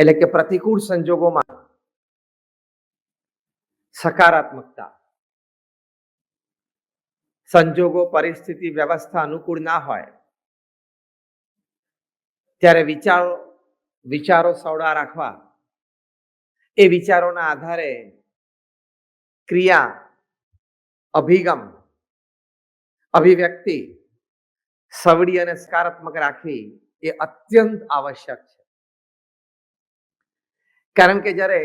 એટલે કે પ્રતિકૂળ સંજોગોમાં સકારાત્મકતા. સંજોગો પરિસ્થિતિ વ્યવસ્થા અનુકૂળ ના હોય, ત્યારે વિચારો વિચારો સવડા રાખવા. એ વિચારોના આધારે ક્રિયા, અભિગમ, અભિવ્યક્તિ સવડી અને સકારાત્મક રાખવી એ અત્યંત આવશ્યક છે. કારણ કે જ્યારે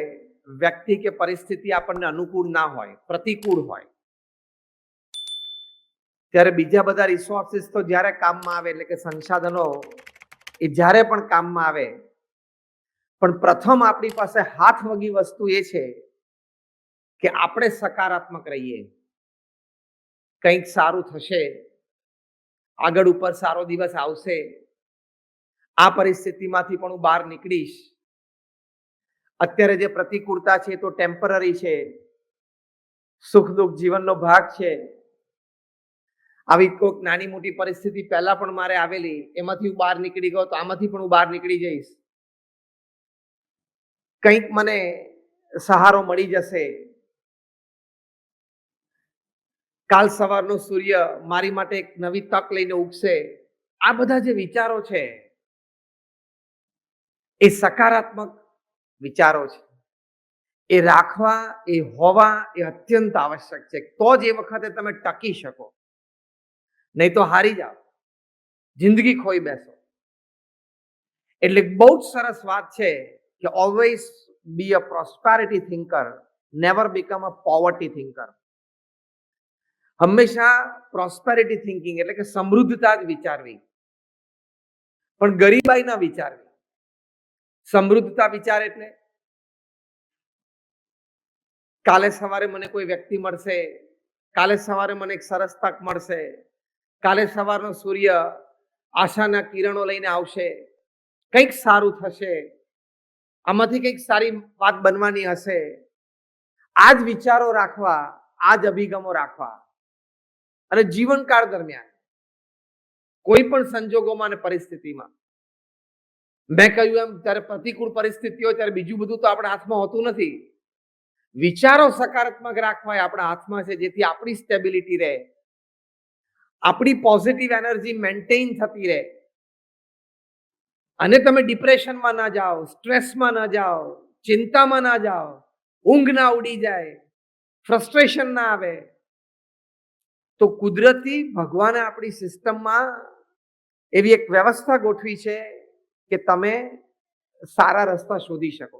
વ્યક્તિ કે પરિસ્થિતિ આપણને અનુકૂળ ના હોય, પ્રતિકૂળ હોય, ત્યારે બીજા બધા રિસોર્સિસ તો જ્યારે કામમાં આવે, એટલે કે સંસાધનો, એ જ્યારે પણ કામમાં આવે, પણ પ્રથમ આપણી પાસે હાથ વગી વસ્તુ એ છે કે આપણે સકારાત્મક રહીએ. કંઈક સારું થશે, આગળ ઉપર સારો દિવસ આવશે, આ પરિસ્થિતિમાંથી પણ હું બહાર નીકળીશ અત્યારે જે પ્રતિકૂળતા છે તો ટેમ્પરરી છે. સુખ દુઃખ જીવનનો ભાગ છે. આવી કોઈક નાની મોટી પરિસ્થિતિ પહેલા પણ મારે આવેલી, એમાંથી હું બહાર નીકળી ગયો તો આમાંથી પણ હું બહાર નીકળી જઈશ. કંઈક મને સહારો મળી જશે. કાલ સવારનો સૂર્ય મારી માટે એક નવી તક લઈને ઉગશે. આ બધા જે વિચારો છે, એ સકારાત્મક વિચારો છે. એ રાખવા, એ હોવા એ અત્યંત આવશ્યક છે. તો જ એ વખતે તમે ટકી શકો. નહીં તો હારી જાઓ. જિંદગી ખોઈ બેસો. એટલે બહુ જ સરસ વાત છે કે always be a prosperity thinker never become a poverty thinker હંમેશા પ્રોસ્પેરિટી થિંકિંગ એટલે કે સમૃદ્ધતા જ વિચારવી. પણ ગરીબાઈ ના વિચારવી. સમૃદ્ધતા વિચાર એટલે કાલે સવારે મને કોઈ વ્યક્તિ મળશે, કાલે સવારે મને એક સરસ તક મળશે, કાલે સવારનો સૂર્ય આશાના કિરણો લઈને આવશે, કંઈક સારું થશે, આમાંથી કંઈક સારી વાત બનવાની હશે. આ જ વિચારો રાખવા આ જ અભિગમો રાખવા અને જીવનકાળ દરમિયાન કોઈ પણ સંજોગોમાં અને પરિસ્થિતિમાં મેં કહ્યું એમ ત્યારે પ્રતિકૂળ પરિસ્થિતિ હોય ત્યારે બીજું બધું તો આપણા હાથમાં હોતું નથી. વિચારો સકારાત્મક રાખવા આપણા હાથમાં છે, જેથી આપણી સ્ટેબિલિટી રહે. આપણી પોઝિટિવ એનર્જી મેન્ટેન થતી રહે. અને તમે ડિપ્રેશનમાં ના જાઓ સ્ટ્રેસમાં ના જાઓ, ચિંતામાં ના જાઓ, ઊંઘ ના ઉડી જાય ફ્રસ્ટ્રેશન ના આવે, તો કુદરતી ભગવાને આપણી સિસ્ટમમાં એવી એક વ્યવસ્થા ગોઠવી છે કે તમે સારા રસ્તા શોધી શકો.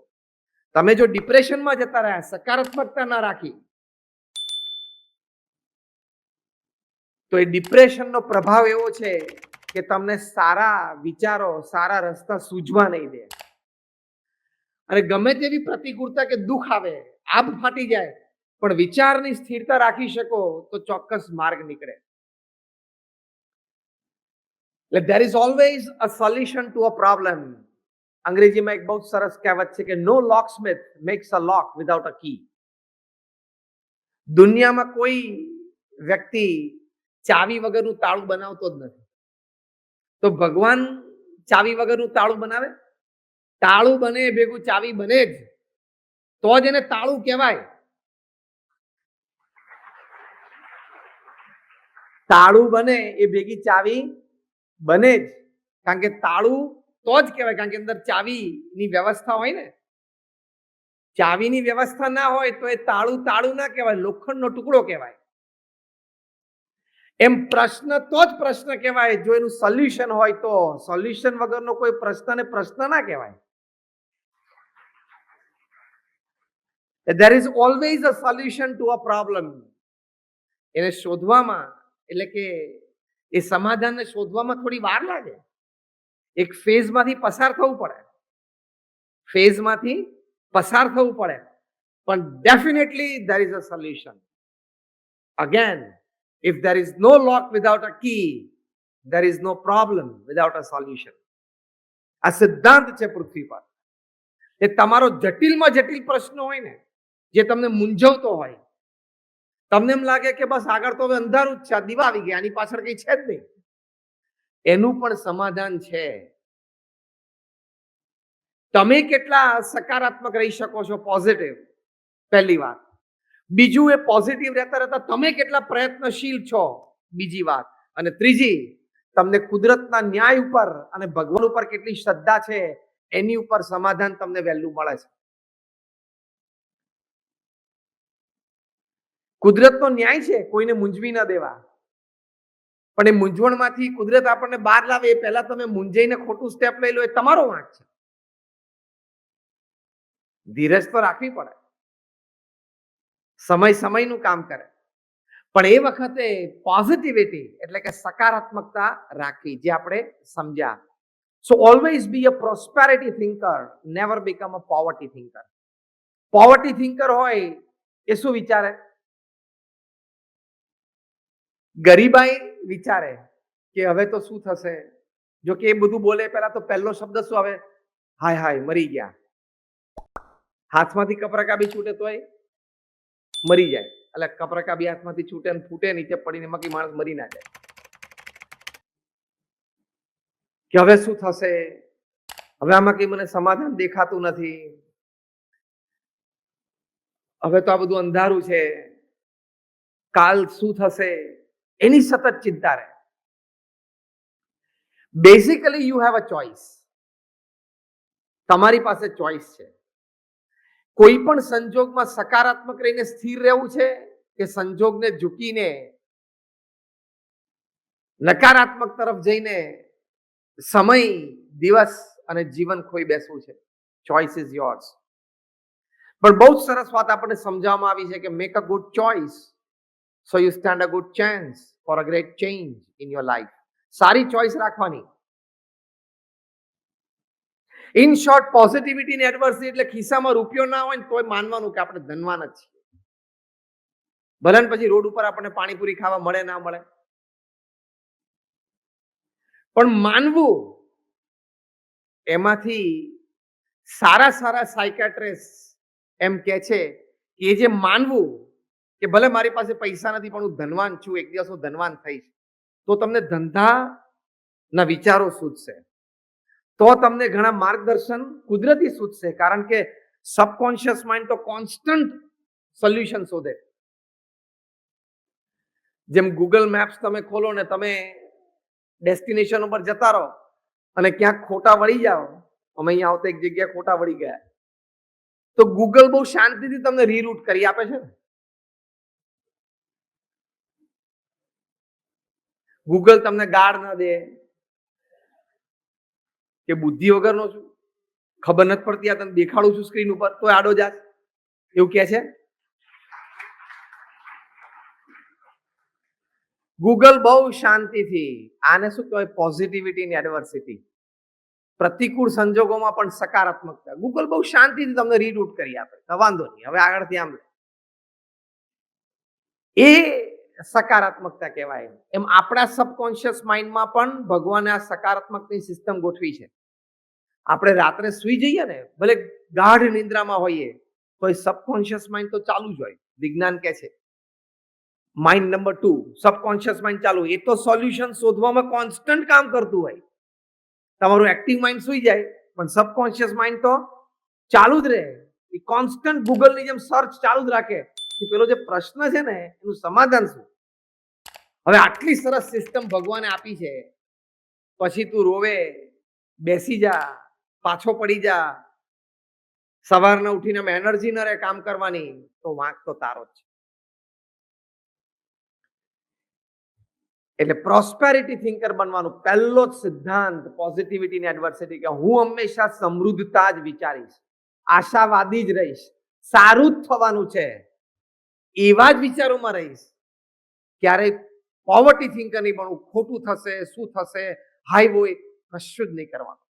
તમે જો ડિપ્રેશનમાં જતા રહ્યા, સકારાત્મકતા ના રાખી, તો એ ડિપ્રેશનનો પ્રભાવ એવો છે કે તમને સારા વિચારો, સારા રસ્તા સૂઝવા નહીં દે. અને ગમે તેવી પ્રતિકૂળતા કે દુઃખ આવે, આભ ફાટી જાય, પણ વિચારની સ્થિરતા રાખી શકો તો ચોક્કસ માર્ગ નીકળે. એટલે there is always a solution to a problem અંગ્રેજીમાં એક બહુ સરસ કહેવત છે કે no locksmith makes a lock without a key દુનિયામાં કોઈ વ્યક્તિ ચાવી વગરનું તાળું બનાવતો જ નથી તો ભગવાન ચાવી વગરનું તાળું બનાવે તાળું બને ભેગું ચાવી બને જ. તો જ એને તાળું કહેવાય તાળું બને એ ભેગી ચાવી બને જ. કારણ કે તાળું તો જ કહેવાય, કારણ કે અંદર ચાવીની વ્યવસ્થા હોય ને. ચાવીની વ્યવસ્થા ના હોય તો એ તાળું તાળું ના કહેવાય, લોખંડનો ટુકડો કહેવાય. એમ પ્રશ્ન તો જ પ્રશ્ન કહેવાય, જો એનું સોલ્યુશન હોય તો. સોલ્યુશન વગરનો કોઈ પ્રશ્નને પ્રશ્ન ના કહેવાય. There is always a solution to a problem એને શોધવામાં, એટલે કે એ સમાધાનને શોધવામાં થોડી વાર લાગે. એક ફેઝમાંથી પસાર થવું પડે. ફેઝમાંથી પસાર થવું પડે. પણ definitely there is a solution again if there is no lock without a key there is no problem without a solution આ સિદ્ધાંત છે પૃથ્વી પર. એ તમારો જટિલમાં જટિલ પ્રશ્ન હોય ને, જે તમને મૂંઝવતો હોય તમને એમ લાગે કે બસ આગળ તો હવે અંધારું જ છે દીવા આવી ગયા, આની પાછળ કઈ છે જ નહીં. એનું પણ સમાધાન છે. તમે કેટલા સકારાત્મક રહી શકો છો પોઝિટિવ પહેલી વાત. બીજું, એ પોઝિટિવ રહેતા રહેતા તમે કેટલા પ્રયત્નશીલ છો, બીજી વાત. અને ત્રીજી, તમને કુદરતના ન્યાય ઉપર અને ભગવાન ઉપર કેટલી શ્રદ્ધા છે, એની ઉપર સમાધાન તમને વહેલું મળે છે. કુદરતનો ન્યાય છે, કોઈને મૂંઝવી ન દેવા. પણ એ મૂંઝવણમાંથી કુદરત આપણને બહાર લાવે એ પહેલા તમે મૂંઝાઈને ખોટું સ્ટેપ લઈ લો એ તમારો વાંક છે. ધીરજ તો રાખવી પડે. સમય સમયનું કામ કરે. પણ એ વખતે પોઝિટિવિટી એટલે કે સકારાત્મકતા રાખવી જે આપણે સમજ્યા. So always be a prosperity thinker never become a poverty thinker poverty thinker હોય એ શું વિચારે? ગરીબાઈ વિચારે કે હવે તો શું થશે? જો કે એ બધું બોલે, પહેલા તો પહેલો શબ્દ શું આવે? હાય હાય, મરી ગયા. હાથમાંથી કપરકા બી છૂટે તોય મરી જાય. એટલે કપરકા બી હાથમાંથી છૂટે ને ફૂટે, નીચે પડીને મકી માણસ મરી ના જાય. કે હવે શું થશે? હવે આમાં કઈ મને સમાધાન દેખાતું નથી. હવે તો આ બધું અંધારું છે. કાલ શું થશે? એની સતત ચિંતા રહે. Basically you have a choice તમારી પાસે ચોઇસ છે. કોઈ પણ સંજોગમાં સકારાત્મક રહીને સ્થિર રહેવું છે કે સંજોગને ઝૂકીને નકારાત્મક તરફ જઈને સમય, દિવસ અને જીવન ખોઈ બેસવું છે. ચોઇસ ઇઝ યોર્સ પણ બહુ સરસ વાત આપણને સમજાવવામાં આવી છે કે make a good choice so you stand a good chance for a great change in your life સારી ચોઇસ રાખવાની ઇન શોર્ટ પોઝિટિવિટી ને એડવર્સિટી એટલે ખિસ્સામાં રૂપિયો ના હોય ને તોય માનવાનું કે આપણે ધનવાન જ છીએ. ભલે પછી રોડ ઉપર આપણને પાણીપુરી ખાવા મળે ના મળે. પણ માનવું, એમાંથી સારા સારા સાયકેટ્રિસ્ટ એમ કે છે કે જે માનવું કે ભલે મારી પાસે પૈસા નથી, પણ હું ધનવાન છું, એક દિવસ હું ધનવાન થઈશ, તો તમને ધંધાના વિચારો સૂચશે તો તમને ઘણા માર્ગદર્શન કુદરતી સૂચશે કારણ કે સબકોન્શિયસ માઇન્ડ તો કોન્સ્ટન્ટ સોલ્યુશન શોધે. જેમ ગૂગલ મેપ્સ તમે ખોલો ને તમે ડેસ્ટિનેશન ઉપર જતા રહો અને ક્યાંક ખોટા વળી જાઓ, અમે અહીંયા આવતા એક જગ્યાએ ખોટા વળી ગયા. તો ગૂગલ બહુ શાંતિથી તમને રીરૂટ કરી આપે છે ને? ગૂગલ તમને ગાળ ના દે. કે બુદ્ધિ વગરનો છું. ખબર નથી પડતી આ તને દેખાડું છું સ્ક્રીન ઉપર. તો આડો જાત એવું કે છે? ગૂગલ બહુ શાંતિથી, આને શું કહેવાય? પોઝિટિવિટી ની એડવર્સિટી પ્રતિકૂળ સંજોગોમાં પણ સકારાત્મકતા. ગૂગલ બહુ શાંતિથી તમને રીરૂટ કરી આપે. વાંધો નહીં. હવે આગળથી આમ એ સકારાત્મકતા કહેવાય. એમ આપણા સબકોન્શિયસ માઇન્ડમાં પણ ભગવાને આ સકારાત્મકની સિસ્ટમ ગોઠવી છે. આપણે રાત્રે સુઈ જઈએ ને, ભલે ગાઢ નિંદ્રામાં હોઈએ તો એ સબકોન્શિયસ માઇન્ડ તો ચાલુ જ હોય, વિજ્ઞાન કે છે. Mind number two subconscious mind ચાલુ એ તો સોલ્યુશન શોધવામાં કોન્સ્ટન્ટ કામ કરતું હોય. તમારું એક્ટિવ માઇન્ડ સુઈ જાય, પણ સબકોન્શિયસ માઇન્ડ તો ચાલુ જ રહે. એ કોન્સ્ટન્ટ ગૂગલની જેમ સર્ચ ચાલુ જ રાખે. કે પેલો જે પ્રશ્ન છે ને, એનું સમાધાન શું? હવે આટલી સરસ સિસ્ટમ ભગવાને આપી છે. પછી તું રોવે, બેસી જા, પાછો પડી જા. સવારના ઉઠીને એમ એનર્જી ન રહે કામ કરવાની, તો વાંક તો તારો જ છે. એટલે પ્રોસ્પેરિટી થિંકર બનવાનું પહેલો જ સિદ્ધાંત પોઝિટિવિટી ને એડવર્સિટી કે હું હંમેશા સમૃદ્ધતા જ વિચારીશ. આશાવાદી જ રહીશ. સારું જ થવાનું છે. એવા જ વિચારોમાં રહીશ. ક્યારેય પોવર્ટી થિંકર નહીં પણ ખોટું થશે, શું થશે હાઈ હોય કશું જ નહીં કરવાનું.